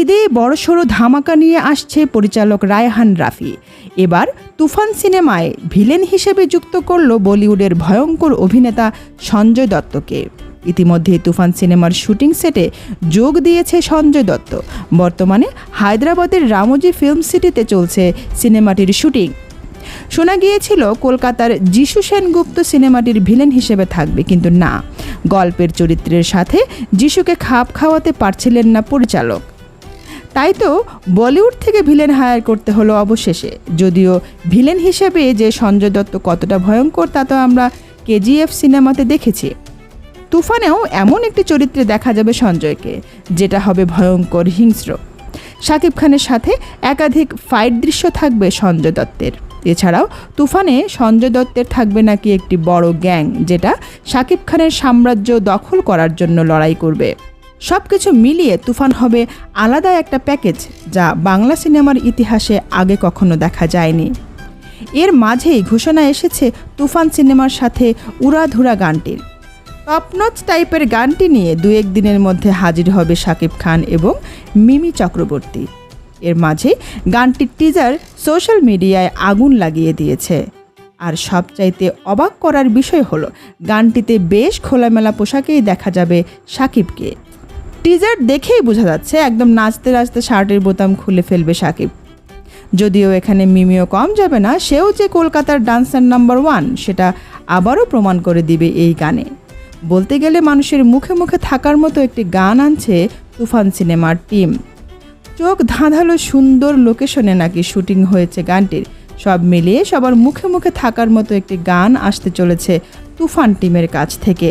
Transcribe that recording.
ঈদে বড়সড় ধামাকা নিয়ে আসছে পরিচালক রায়হান রাফি। এবার তুফান সিনেমায় ভিলেন হিসেবে যুক্ত করল বলিউডের ভয়ঙ্কর অভিনেতা সঞ্জয় দত্তকে। ইতিমধ্যে তুফান সিনেমার শুটিং সেটে যোগ দিয়েছে সঞ্জয় দত্ত। বর্তমানে হায়দ্রাবাদের রামোজি ফিল্ম সিটিতে চলছে সিনেমাটির শুটিং। শোনা গিয়েছিল, কলকাতার যিশু সেনগুপ্ত সিনেমাটির ভিলেন হিসেবে থাকবে, কিন্তু না। গল্পের চরিত্রের সাথে যিশুকে খাপ খাওয়াতে পারছিলেন না পরিচালক। তাই তো বলিউড থেকে ভিলেন হায়ার করতে হলো অবশেষে। যদিও ভিলেন হিসেবে যে সঞ্জয় দত্ত কতটা ভয়ঙ্কর তা তো আমরা কেজিএফ সিনেমাতে দেখেছি। তুফানেও এমন একটি চরিত্রে দেখা যাবে সঞ্জয়কে, যেটা হবে ভয়ঙ্কর হিংস্র। শাকিব খানের সাথে একাধিক ফাইট দৃশ্য থাকবে সঞ্জয় দত্তের। এছাড়াও তুফানে সঞ্জয় দত্তের থাকবে নাকি একটি বড় গ্যাং, যেটা শাকিব খানের সাম্রাজ্য দখল করার জন্য লড়াই করবে। সব কিছু মিলিয়ে তুফান হবে আলাদা একটা প্যাকেজ যা বাংলা সিনেমার ইতিহাসে আগে কখনো দেখা যায়নি। এর মাঝেই ঘোষণা এসেছে তুফান সিনেমার সাথে উড়াধুরা গানটির। টপনচ টাইপের গানটি নিয়ে দু এক দিনের মধ্যে হাজির হবে শাকিব খান এবং মিমি চক্রবর্তী। এর মাঝে গানটির টিজার সোশ্যাল মিডিয়ায় আগুন লাগিয়ে দিয়েছে। আর সবচাইতে অবাক করার বিষয় হলো, গানটিতে বেশ খোলামেলা পোশাকেই দেখা যাবে সাকিবকে টিজার দেখেই বোঝা যাচ্ছে একদম নাচতে নাচতে শার্টের বোতাম খুলে ফেলবে সাকিব। যদিও এখানে মিমিও কম যাবে না, সেও যে কলকাতার ডান্সার নাম্বার ওয়ান, সেটা আবারও প্রমাণ করে দিবে এই গানে। বলতে গেলে মানুষের মুখে মুখে থাকার মতো একটি গান আনছে তুফান সিনেমার টিম। চোখ ধাঁধালো সুন্দর লোকেশনে নাকি শুটিং হয়েছে গানটির। সব মিলিয়ে সবার মুখে মুখে থাকার মতো একটি গান আসতে চলেছে তুফান টিমের কাছ থেকে।